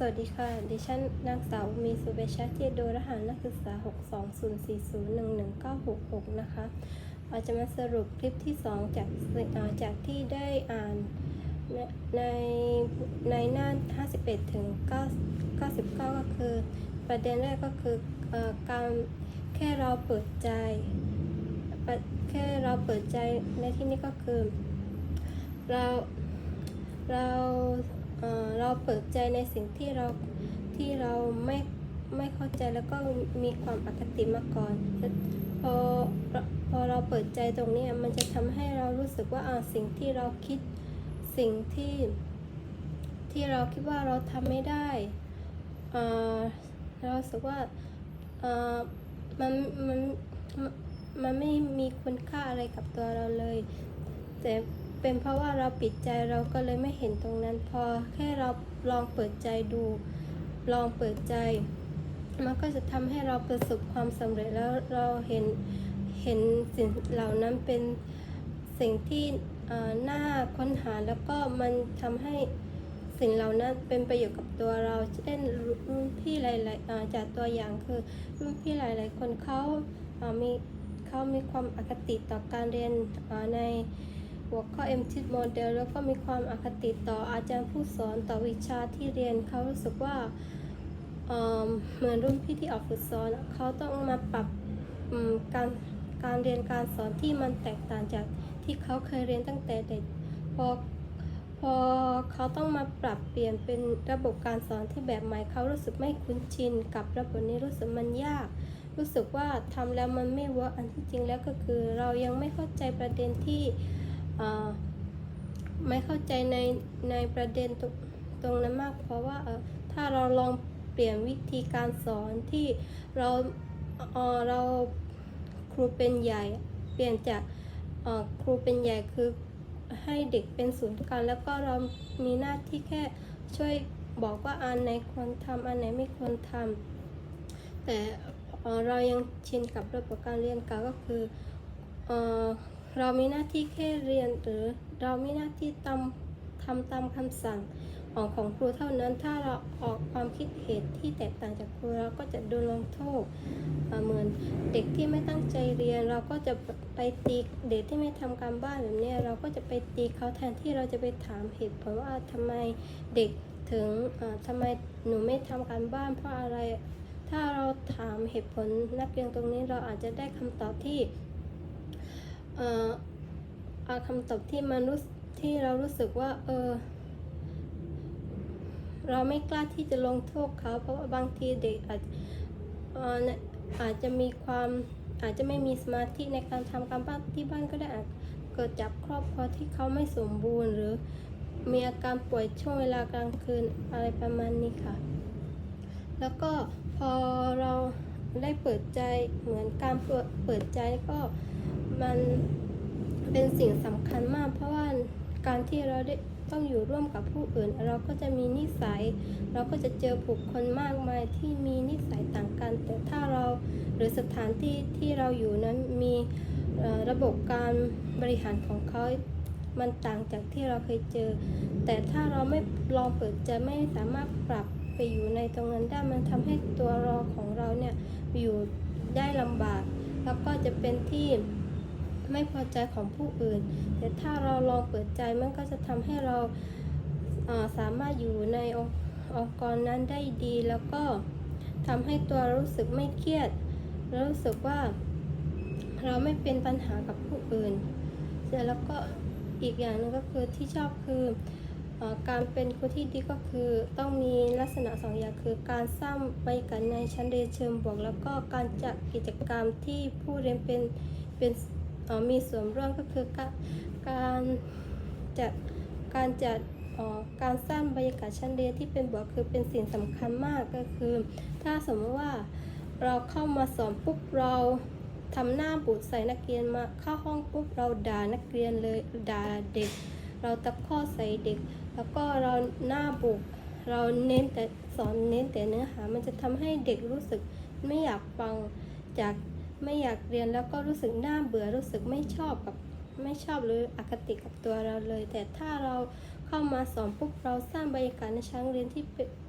สวัสดีค่ะ ดิฉันนางสาวมีสุเบชาเจโดยรหัสนักศึกษา 62040111966นะคะอาจะมาสรุปคลิปที่ 2 จากจากที่ได้อ่านในในหน้า 51 ถึง 99 ก็คือ ประเด็นแรกก็คือการแค่เราเปิดใจ แค่เราเปิดใจในที่นี้ก็คือ เราเรา เราเปิดใจในสิ่งที่เราที่เราไม่ไม่เข้าใจแล้วก็มีความอคติมาก่อนพอพอเราเปิดใจตรงนี้มันจะทำให้เรารู้สึกว่าอ่าสิ่งที่เราคิดสิ่งที่ ที่เราคิดว่าเราทำไม่ได้เราสึกว่ามันมันมันไม่มีคุณค่าอะไรกับตัวเราเลย แต่ เป็นเพราะว่าเราปิดใจเราก็เลยไม่เห็นตรงนั้นพอ แค่เราลองเปิดใจดู ลองเปิดใจ มันก็จะทำให้เราประสบความสำเร็จแล้วเราเห็นเห็นสิ่งเหล่านั้นเป็นสิ่งที่น่าค้นหาแล้วก็มันทำให้สิ่งเหล่านั้นเป็นประโยชน์กับตัวเรา เช่นรุ่นพี่หลายๆจากตัวอย่างคือรุ่นพี่หลาย ๆ คนเขามีเขามีความอคติต่อการเรียนใน หัวข้อ m t โมเดลแล้วก็มีความอคติต่ออาจารย์ผู้สอนต่อวิชาที่เรียนเขารู้สึกว่าเเหมือนรุ่นพี่ที่ออกฝึกสอนเขาต้องมาปรับการการเรียนการสอนที่มันแตกต่างจากที่เขาเคยเรียนตั้งแต่เด็กพอพอเขาต้องมาปรับเปลี่ยนเป็นระบบการสอนที่แบบใหม่เขารู้สึกไม่คุ้นชิน กับระบบนี้รู้สึกมันยาก รู้สึกว่าทำแล้วมันไม่เวิร์กอันที่จริงแล้วก็คือ เรายังไม่เข้าใจประเด็นที่ ไม่เข้าใจในในประเด็นตรงตรงนั้นมาก เพราะว่าถ้าเราลองเปลี่ยนวิธีการสอนที่เราเราครูเป็นใหญ่ เปลี่ยนจากครูเป็นใหญ่คือให้เด็กเป็นศูนย์กลางแล้วก็เรามีหน้าที่แค่ช่วยบอกว่าอันไหนควรทำอันไหนไม่ควรทำแต่เอ่อเรายังชินกับระบบการเรียนเก่าก็คือ เรามีหน้าที่แค่เรียนหรือเรามีหน้าที่ตามทำตามคำสั่งของของครูเท่านั้น ถ้าเราออกความคิดเห็นที่แตกต่างจากครูเราก็จะโดนลงโทษเหมือนเด็กที่ไม่ตั้งใจเรียน เราก็จะไปตีเด็กที่ไม่ทำการบ้านแบบนี้เราก็จะไปตีเขาแทนที่เราจะไปถามเหตุผลว่าทำไมเด็กถึงอ่าทำไมหนูไม่ทำการบ้านเพราะอะไร ถ้าเราถามเหตุผลนักเรียนตรงนี้เราอาจจะได้คำตอบที่ เอ่อเอาคำตอบที่มันรู้สึกที่เรารู้สึกว่า เออ เราไม่กล้าที่จะลงโทษเขาเพราะว่าบางทีเด็กอาจเอ่อเนี่ยอาจจะมีความอาจจะไม่มีสมาธิในการทำการบ้านที่บ้านก็ได้อาจเกิดจากครอบครัวที่เขาไม่สมบูรณ์ หรือมีอาการป่วยช่วงเวลากลางคืนอะไรประมาณนี้ค่ะ แล้วก็พอเราได้เปิดใจเหมือนการเปิดเปิดใจก็ มันเป็นสิ่งสำคัญมาก เพราะว่าการที่เราได้ต้องอยู่ร่วมกับผู้อื่น เราก็จะมีนิสัย เราก็จะเจอบุคคลมากมายที่มีนิสัยต่างกัน แต่ถ้าเราหรือสถานที่ที่เราอยู่นั้นมีระบบการบริหารของเขา มันต่างจากที่เราเคยเจอ แต่ถ้าเราไม่ลองเปิดใจไม่สามารถปรับไปอยู่ในตรงนั้นได้มันทำให้ตัวเราของเราเนี่ยอยู่ได้ลำบาก แล้วก็จะเป็นที่ ไม่พอใจของผู้อื่น แต่ถ้าเราลองเปิดใจมันก็จะทำให้เราสามารถอยู่ในองค์กรนั้นได้ดีแล้วก็ทำให้ตัวรู้สึกไม่เครียด รู้สึกว่าเราไม่เป็นปัญหากับผู้อื่น เสร็จแล้วก็อีกอย่างหนึงก็คือที่ชอบคืออการเป็นครูที่ดีก็คือต้องมีลักษณะสองอย่างคือการสร้างบรรยากาศในชั้นเรียนเชิงบวก แล้วก็การจัดกิจกรรมที่ผู้เรียนเป็นเป็น มีส่วนร่วมก็คือการการจัดการจัดการสร้างบรรยากาศชั้นเรียนที่เป็นบวกคือเป็นสิ่งสำคัญมากก็คือ ถ้าสมมติว่าเราเข้ามาสอนปุ๊บเราทำหน้าบูดใส่นักเรียนมาเข้าห้องปุ๊บเราด่านักเรียนเลยด่าเด็ก เราตะคอกใส่เด็ก แล้วก็เราหน้าบุกเราเน้นแต่สอนเน้นแต่เนื้อหา มันจะทำให้เด็กรู้สึกไม่อยากฟังจาก ไม่อยากเรียนแล้วก็รู้สึกน่าเบื่อรู้สึกไม่ชอบกับไม่ชอบหรืออคติกับตัวเราเลย แต่ถ้าเราเข้ามาสอนปุ๊บเราสร้างบรรยากาศในชั้นเรียนที่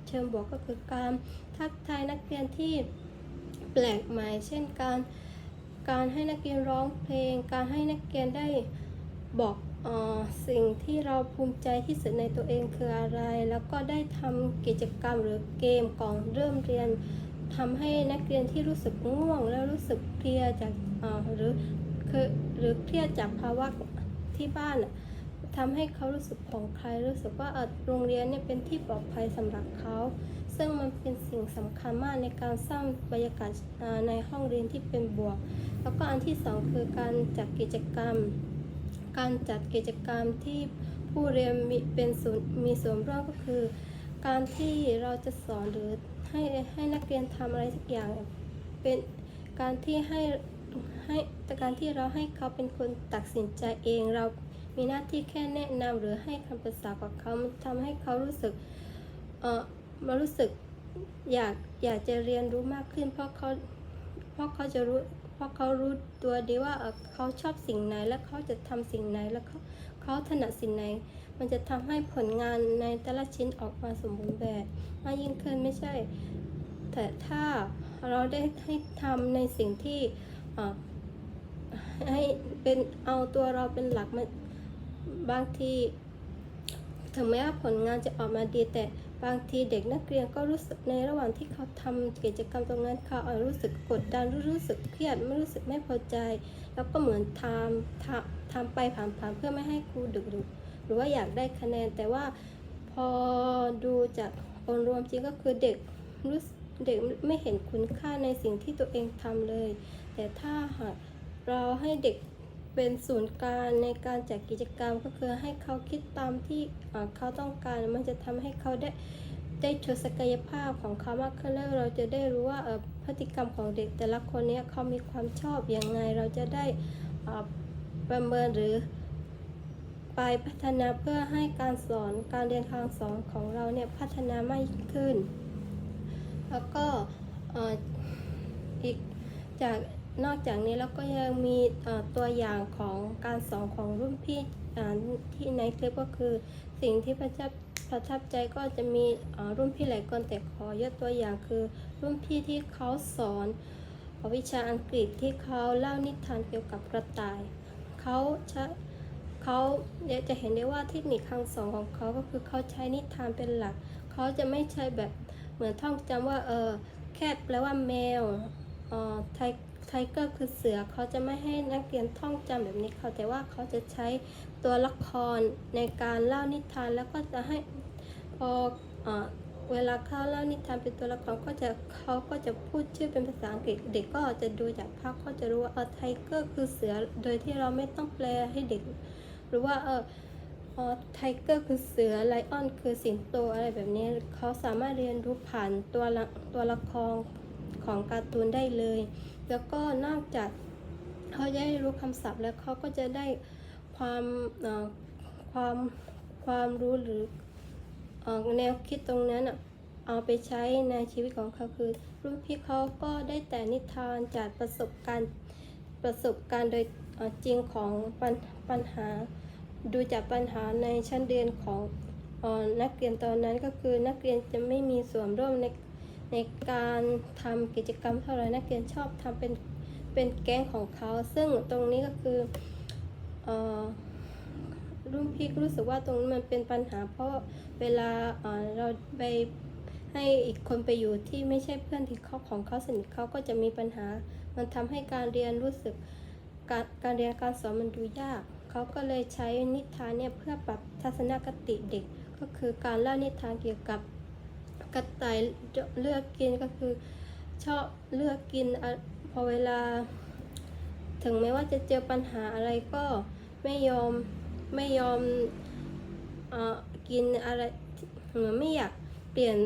เชิงบวกก็คือการทักทายนักเรียนที่แปลกใหม่ เช่นการการให้นักเรียนร้องเพลง การให้นักเรียนได้บอกออสิ่งที่เราภูมิใจที่สุดในตัวเองคืออะไร แล้วก็ได้ทำกิจกรรมหรือเกมก่อนเริ่มเรียน ทำให้นักเรียนที่รู้สึกง่วง แล้วรู้สึกเพลียดจากหรือคือหรือเครียดจากภาวะที่บ้านทำให้เขารู้สึกผ่อนคลายรู้สึกว่าโรงเรียนเนี่ยเป็นที่ปลอดภัยสำหรับเขา ซึ่งมันเป็นสิ่งสำคัญมากในการสร้างบรรยากาศในห้องเรียนที่เป็นบวก แล้วก็อันที่สองคือการจัดกิจกรรม การจัดกิจกรรมที่ผู้เรียนมีเป็นส่วนมีส่วนร่วมก็คือ การที่เราจะสอนหรือให้ให้นักเรียนทำอะไรสักอย่างเป็นการที่ให้ให้แต่การที่เราให้เขาเป็นคนตัดสินใจเอง เรามีหน้าที่แค่แนะนำหรือให้คำปรึกษากับเขามันทำให้เขารู้สึกเออมารู้สึกอยากอยากจะเรียนรู้มากขึ้น เพราะเขาเพราะเขาจะรู้ เพราะเขารู้ตัวดีว่าเขาชอบสิ่งไหน และเขาจะทำสิ่งไหนแล้วเขาเขาถนัดสิ่งไหน มันจะทำให้ผลงานในแต่ละชิ้นออกมาสมบูรณ์แบบมากยิ่งขึ้นไม่ใช่ แต่ถ้าเราได้ให้ทำในสิ่งที่ให้เป็นเอาตัวเราเป็นหลักมันบางทีถึงแม้ว่าผลงานจะออกมาดีแต่ บางทีเด็กนักเรียนก็รู้สึกในระหว่างที่เขาทำกิจกรรมตรงนั้นเขาอาจรู้สึกกดดันรู้สึกเครียดไม่รู้สึกไม่พอใจ แล้วก็เหมือนทำทำทำไปผ่านๆเพื่อไม่ให้ครูดึกดุหรือว่าอยากได้คะแนน แต่ว่าพอดูจากองรวมจริงก็คือเด็กรู้สึกเด็กไม่เห็นคุณค่าในสิ่งที่ตัวเองทำเลย แต่ถ้าหากเราให้เด็ก เป็นศูนย์กลางในการจัดกิจกรรมก็คือให้เขาคิดตามที่เขาต้องการ มันจะทำให้เขาได้ได้โชว์ศักยภาพของเขามากขึ้นแล้วเราจะได้รู้ว่าพฤติกรรมของเด็กแต่ละคนเนี้ยเขามีความชอบอย่างไง เราจะได้ประเมินหรือไปพัฒนาเพื่อให้การสอนการเรียนการสอนของเราเนี่ยพัฒนามากขึ้น แล้วก็อีกจาก นอกจากนี้แล้วก็ยังมีตัวอย่างของการสอนของรุ่นพี่ที่ในคลิปก็คือสิ่งที่ประทับประทับใจก็จะมีรุ่นพี่หลายคนแต่ขอยกตัวอย่างคือ รุ่นพี่ที่เขาสอนวิชาอังกฤษที่เขาเล่านิทานเกี่ยวกับกระต่ายเขาใช้เขาจะเห็นได้ว่าเทคนิคคำสอนของเขาก็คือเขาใช้นิทานเป็นหลัก เขาจะไม่ใช่แบบเหมือนท่องจำว่าเออแคทแปลว่าแมวเออไท ไทเกอร์คือเสือเขาจะไม่ให้นักเรียนท่องจำแบบนี้เขาแต่ว่าเขาจะใช้ตัวละครในการเล่านิทานแล้วก็จะให้พอเอ่อเวลาเขาเล่านิทานเป็นตัวละครก็จะเขาก็จะพูดชื่อเป็นภาษาอังกฤษ เด็กก็จะดูจากภาพก็จะรู้ว่าเออไทเกอร์คือเสือโดยที่เราไม่ต้องแปลให้เด็กหรือว่าเออไทเกอร์คือเสือไลออนคือสิงโตอะไรแบบนี้เขาสามารถเรียนรู้ผ่านตัวละตัวละครของการ์ตูนได้เลย แล้วก็นอกจากเขาได้รู้คำศัพท์แล้วเขาก็จะได้ความความความรู้หรือแนวคิดตรงนั้นเอาไปใช้ในชีวิตของเขาคือรุ่นพี่เขาก็ได้แต่นิทานจากประสบการณ์ประสบการณ์โดยจริงของปัญปัญหา ดูจากปัญหาในชั้นเรียนของอนักเรียนตอนนั้นก็คือนักเรียนจะไม่มีส่วนร่วมใน ในการทำกิจกรรมเท่าไหร่นักเรียนชอบทำเป็นเป็นแก๊งของเขา ซึ่งตรงนี้ก็คืออรุ่นพี่รู้สึกว่าตรงนี้มันเป็นปัญหา เพราะเวลาเราไปให้อีกคนไปอยู่ที่ไม่ใช่เพื่อนที่เขาของเขาสนิทเขาก็จะมีปัญหา มันทำให้การเรียนรู้สึกการการเรียนการสอนมันดูยาก เขาก็เลยใช้นิทานเนี่ยเพื่อปรับทัศนคติเด็ก ก็คือการเล่านิทานเกี่ยวกับ กระต่ายเลือกกินก็คือชอบเลือกกินพอเวลา ถึงแม้ว่าจะเจอปัญหาอะไรก็ไม่ยอมไม่ยอมอกินอะไรเหมือนไม่อยากเปลี่ยน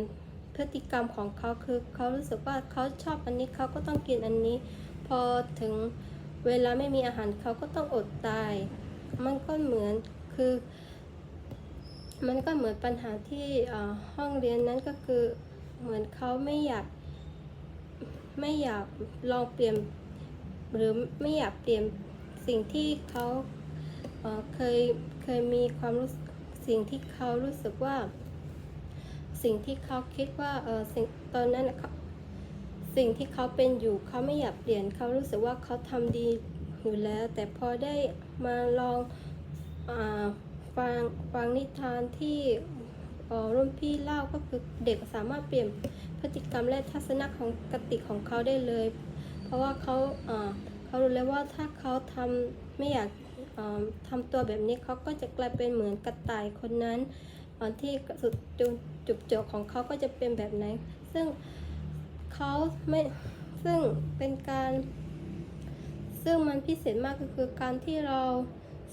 พฤติกรรมของเขาคือเขารู้สึกว่าเขาชอบอันนี้เขาก็ต้องกินอันนี้ พอถึงเวลาไม่มีอาหารเขาก็ต้องอดตาย มันก็เหมือนคือ มันก็เหมือนปัญหาที่ห้องเรียนนั้นก็คือเหมือนเขาไม่อยากไม่อยากลองเปลี่ยนหรือไม่อยากเปลี่ยนสิ่งที่เขาเคยเคยมีความรู้สึกสิ่งที่เขารู้สึกว่า สิ่งที่เขาคิดว่าเออสิ่งตอนนั้นสิ่งที่เขาเป็นอยู่เขาไม่อยากเปลี่ยนเขารู้สึกว่าเขาทำดีอยู่แล้ว แต่พอได้มาลองอา ฟังฟังนิทานที่รุ่นพี่เล่าก็คือเด็กสามารถเปลี่ยนพฤติกรรมและทัศนะของกติของเขาได้เลย เพราะว่าเขาเขารู้แล้วว่าถ้าเขาทำไม่อยากทำตัวแบบนี้เขาก็จะกลายเป็นเหมือนกระต่ายคนนั้นที่สุดจุดจุดจบของเขาก็จะเป็นแบบไหนซึ่งเขาไม่ซึ่งเป็นการ ซึ่งมันพิเศษมากก็คือการที่เรา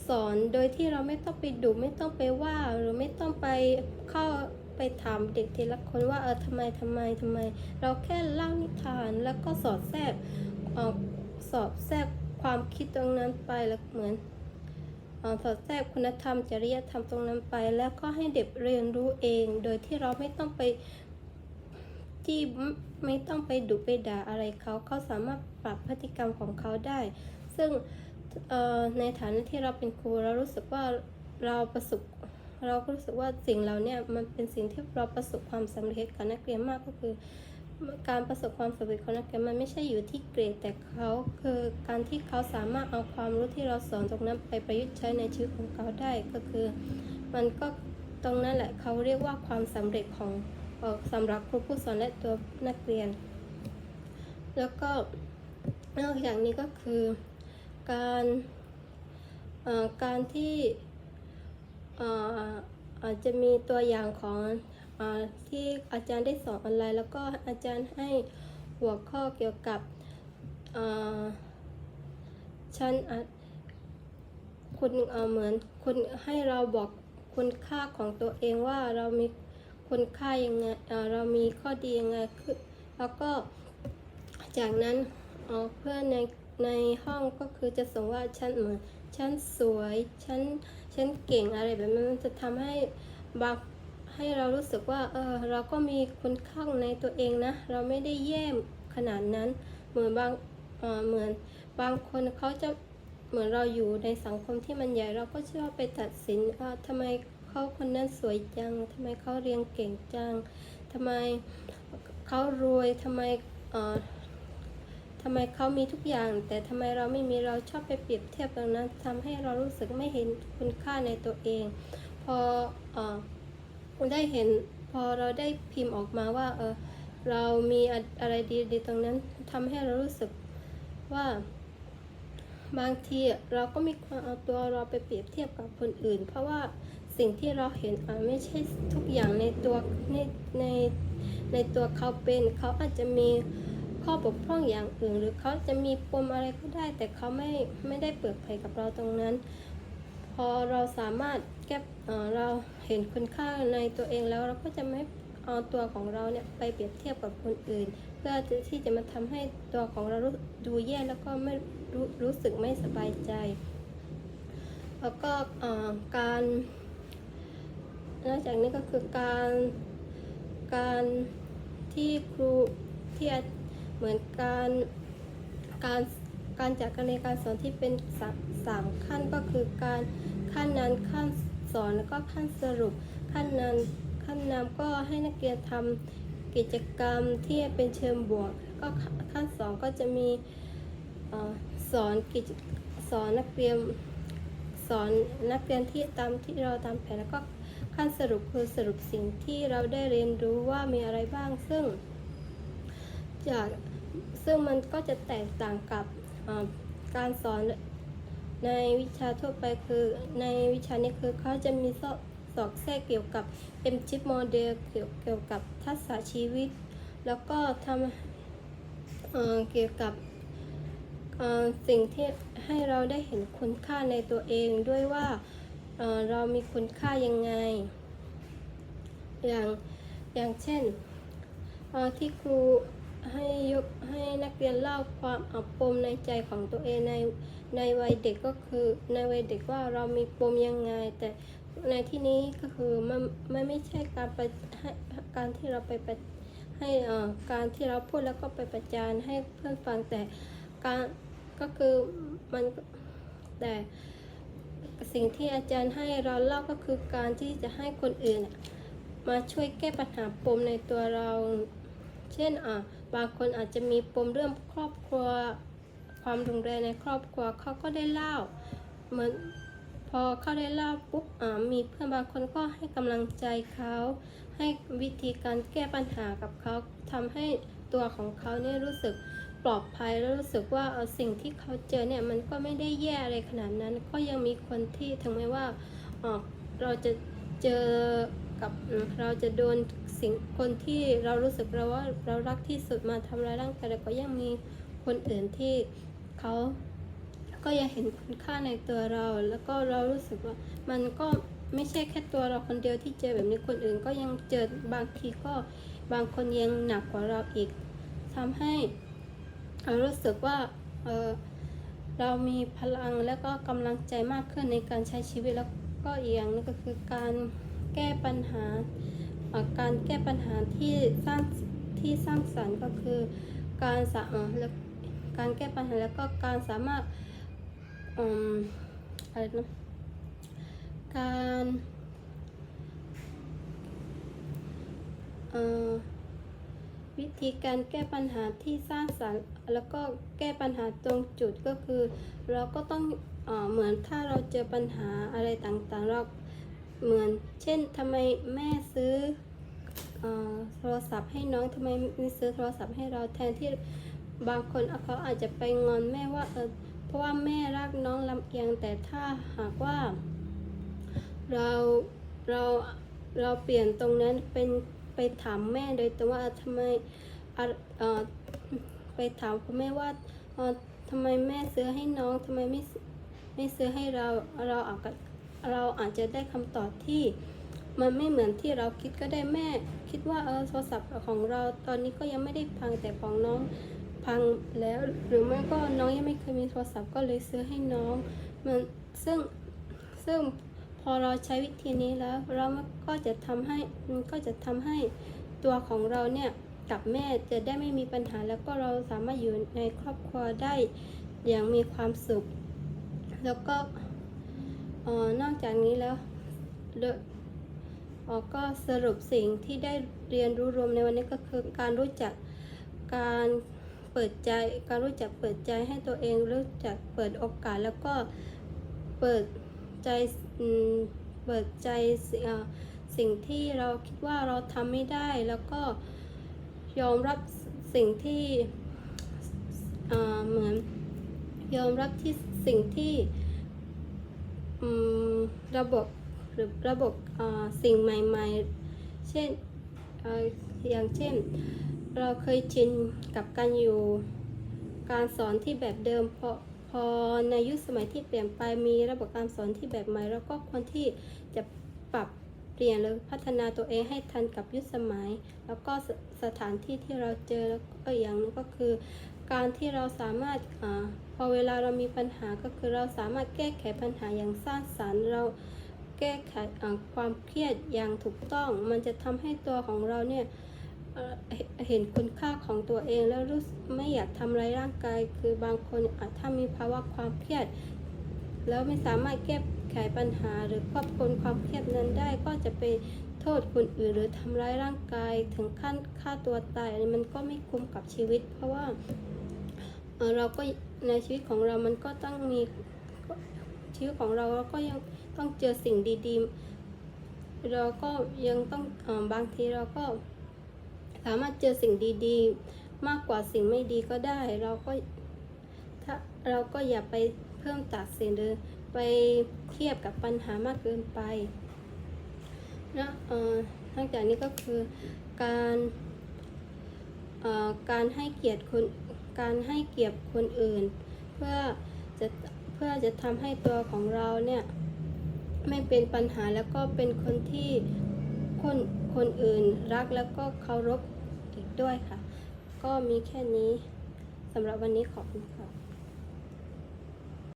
สอนโดยที่เราไม่ต้องไปดุไม่ต้องไปว่า หรือไม่ต้องไปเข้าไปถามเด็กทีละคนว่าเออทำไมทำไมทำไม เราแค่เล่านิทานแล้วก็สอดแทรกเอ่อสอบแทรกความคิดตรงนั้นไปแล้วเหมือนออสอดแทรกคุณธรรมจริยธรรมตรงนั้นไป แล้วก็ให้เด็กเรียนรู้เอง โดยที่เราไม่ต้องไปที่ไม่ต้องไปดุไปด่าอะไรเขาเขาสามารถปรับพฤติกรรมของเขาได้ ซึ่ง ในฐานะที่เราเป็นครูเรารู้สึกว่าเราประสบเราก็รู้สึกว่าสิ่งเหล่าเนี้มันเป็นสิ่งที่เราประสบความสำเร็จกับนักเรียนมากก็คือ การประสบความสำเร็จของนักเรียนมันไม่ใช่อยู่ที่เกรดแต่เขาคือการที่เขาสามารถเอาความรู้ที่เราสอนตรงนั้นไปประยุกต์ใช้ในชีวิตของเขาได้ก็คือ มันก็ตรงนั้นแหละเขาเรียกว่าความสำเร็จของออสำหรับครูผู้สอนและตัวนักเรียน แล้วก็นอกจากนี้ก็คือ การการที่เอ่อาจจะมีตัวอย่างของอที่อาจารย์ได้สอนออนไลน์ แล้วก็อาจารย์ให้หัวข้อเกี่ยวกับชั้นคุณเหมือนคุณให้เราบอกคุณค่าของตัวเองว่าเรามีคุณค่ายังไงเเรามีข้อดียังไงคือแล้วก็จากนั้นเเพื่อนใน ในห้องก็คือจะส่งว่าฉันเหมือนฉันสวยฉันฉันเก่งอะไรแบบนั้นจะทำให้บางให้เรารู้สึกว่าเออเราก็มีคุณค่าในตัวเองนะ เราไม่ได้แย่ขนาดนั้น เหมือนบางเออเหมือนบางคนเขาจะเหมือนเราอยู่ในสังคมที่มันใหญ่ เราก็ชอบไปตัดสินว่าทำไมเขาคนนั้นสวยจังทำไมเขาเรียนเก่งจังทำไมเขารวยทำไมเออ ทำไมเขามีทุกอย่าง แต่ทำไมเราไม่มีเราชอบไปเปรียบเทียบตรงนั้นทำให้เรารู้สึกไม่เห็นคุณค่าในตัวเองพอเออได้เห็นพอเราได้พิมพ์ออกมาว่าเออเรามีอะไรดีๆตรงนั้นทำให้เรารู้สึกว่าบางทีเราก็มีความเอาตัวเราไปเปรียบเทียบกับคนอื่น เพราะว่าสิ่งที่เราเห็นอาจไม่ใช่ทุกอย่างในตัวในในในตัวเขาเป็นเขาอาจจะมี ข้อบกพร่องอย่างอื่น หรือเขาจะมีปมอะไรก็ได้ แต่เขาไม่ไม่ได้เปิดเผยกับเราตรงนั้น พอเราสามารถแก้เราเห็นคุณค่าในตัวเองแล้วเราก็จะไม่เอาตัวของเราเนี่ยไปเปรียบเทียบกับคนอื่น เพื่อที่จะมาทำให้ตัวของเรารู้ดูแย่แล้วก็ไม่รู้รู้สึกไม่สบายใจ แล้วก็การนอกจากนี้ก็คือการการที่ครูที่ เหมือนการการการจัดการเรียนการสอนที่เป็นสามสามขั้นก็คือการขั้นนั้นขั้นสอนแล้วก็ขั้นสรุป ขั้นนั้นขั้นนำก็ให้นักเรียนทำกิจกรรมที่เป็นเชิงบวก ก็ขั้นสองก็จะมีอสอนกิจสอนนักเรียนสอนนักเรียนที่ตามที่เราตามแผนแล้วก็ขั้นสรุปคือสรุปสิ่งที่เราได้เรียนรู้ว่ามีอะไรบ้างซึ่งจาก ซึ่งมันก็จะแตกต่างกับการสอนในวิชาทั่วไปคือในวิชานี้คือเขาจะมีสอบสอกแทรกเกี่ยวกับ M chip model เกี่ยวเกี่ยวกับทักษะชีวิต แล้วก็ทำเกี่ยวกับสิ่งที่ให้เราได้เห็นคุณค่าในตัวเองด้วยว่าเรามีคุณค่ายังไง อย่างอย่างเช่นที่ครู ให้ยกให้นักเรียนเล่าความอับปมในใจของตัวเองในในวัยเด็กก็คือในวัยเด็กว่าเรามีปมยังไง แต่ในที่นี้ก็คือมันไม่ไม่ใช่การไปให้การที่เราไปประให้เอ่อการที่เราพูดแล้วก็ไปประจานให้เพื่อนฟังแต่การก็คือมันแต่สิ่งที่อาจารย์ให้เราเล่าก็คือการที่จะให้คนอื่นมาช่วยแก้ปัญหาปมในตัวเรา เช่นอะบางคนอาจจะมีปมเรื่องครอบครัวความรุนแรงในครอบครัวเขาก็ได้เล่าเหมือนพอเขาได้เล่าปุ๊บอ่ามีเพื่อนบางคนก็ให้กำลังใจเขาให้วิธีการแก้ปัญหากับเขาทำให้ตัวของเขาเนี่ยรู้สึกปลอดภัยแล้วรู้สึกว่าเออสิ่งที่เขาเจอเนี่ยมันก็ไม่ได้แย่อะไรขนาดนั้น ก็ยังมีคนที่ถึงแม้ว่าเอ่อเราจะเจอกับเราจะโดน สิ่งคนที่เรารู้สึกเราว่าเรารักที่สุดมาทำร้ายร่างกายแต่ก็ยังมีคนอื่นที่เขาก็ยังเห็นคุณค่าในตัวเรา แล้วก็เรารู้สึกว่ามันก็ไม่ใช่แค่ตัวเราคนเดียวที่เจอแบบนี้คนอื่นก็ยังเจอบางทีก็บางคนยังหนักกว่าเราอีกทำให้เรารู้สึกว่าเออเรามีพลังแล้วก็กำลังใจมากขึ้นในการใช้ชีวิตแล้วก็อีกอย่างนึงก็คือการแก้ปัญหา การแก้ปัญหาที่สร้างที่สร้างสรรค์ก็คือ การสาเอ่อแล้วการแก้ปัญหาแล้วก็การสามารถอืมอะไรนะการวิธีการแก้ปัญหาที่สร้างสรรค์แล้วก็แก้ปัญหาตรงจุดก็คือ เราก็ต้องอเหมือนถ้าเราเจอปัญหาอะไรต่างๆ เรา เหมือน เช่นทำไมแม่ซื้ออโทรศัพท์ให้น้องทำไมไม่ซื้อโทรศัพท์ให้เราแทนที่บางคนเขาอาจจะไปงอนแม่ว่าเออเพราะว่าแม่รักน้องลำเอียงแต่ถ้าหากว่า เราเราเราเปลี่ยนตรงนั้นเป็นไปถามแม่โดยตรงว่าทำไมไปถามคุณแม่ว่าทำไมแม่ซื้อให้น้องทำไมไม่ไม่ซื้อให้เราเราอาจจะ เราอาจจะได้คำตอบที่ มันไม่เหมือนที่เราคิดก็ได้แม่ คิดว่าเออโทรศัพท์ของเราตอนนี้ก็ยังไม่ได้พังแต่ของน้องพังแล้ว หรือไม่ก็น้องยังไม่เคยมีโทรศัพท์ก็เลยซื้อให้น้องมันซึ่งซึ่งพอเราใช้วิธีนี้แล้ว เราก็จะทำให้มันก็จะทำให้ตัวของเราเนี่ยกับแม่จะได้ไม่มีปัญหาแล้วก็เราสามารถอยู่ในครอบครัวได้อย่างมีความสุข แล้วก็ ออนอกจากนี้แล้วออก็สรุปสิ่งที่ได้เรียนรู้รวมในวันนี้ก็คือการรู้จักการเปิดใจ การรู้จักเปิดใจให้ตัวเองรู้จักเปิดโอกาสแล้วก็เปิดใจเปิดใจสิเอ่อสิ่งที่เราคิดว่าเราทำไม่ได้แล้วก็ยอมรับสิ่งที่เหมือนยอมรับที่สิ่งที่ ระบบหรือระบบสิ่งใหม่ๆ เช่นอย่างเช่น เราเคยชินกับการอยู่การสอนที่แบบเดิมพราะพอในยุคสมัยที่เปลี่ยนไปมีระบบการสอนที่แบบใหม่เราก็ควรที่จะปรับเปลี่ยนหรือพัฒนาตัวเองให้ทันกับยุคสมัย แล้วก็สสถานที่ที่เราเจอแล้วก็อย่างนึงก็คือ การที่เราสามารถอพอเวลาเรามีปัญหาก็คือเราสามารถแก้ไขปัญหาอย่างสร้างสรรค์เราแก้ไขความเครียดอย่างถูกต้อง มันจะทำให้ตัวของเราเนี่ยเห็นคุณค่าของตัวเองแล้วรู้สึกไม่อยากทำร้ายร่างกาย คือบางคนอาจถ้ามีภาวะความเครียด แล้วไม่สามารถแก้ไขปัญหาหรือควบคุมความเครียดนั้นได้ก็จะไปโทษคนอื่นหรือทำร้ายร่างกายถึงขั้นฆ่าตัวตายอันนี้มันก็ไม่คุ้มกับชีวิต เพราะว่า เราก็ในชีวิตของเรามันก็ต้องมีชีวิตของเราเราก็ยังต้องเจอสิ่งดีๆ เราก็ยังต้องอบางทีเราก็สามารถเจอสิ่งดีๆ มากกว่าสิ่งไม่ดีก็ได้ เราก็ถ้าเราก็อย่าไปเพิ่มตัดสินหรือไปเทียบกับปัญหามากเกินไปนะเอ่อนอกจากนี้ก็คือการการให้เกียรติคน การให้เกียรติคนอื่น เพื่อจะเพื่อจะทำให้ตัวของเราเนี่ยไม่เป็นปัญหาแล้วก็เป็นคนที่คนคนอื่นรักแล้วก็เคารพอีกด้วยค่ะ ก็มีแค่นี้สำหรับวันนี้ขอบคุณค่ะ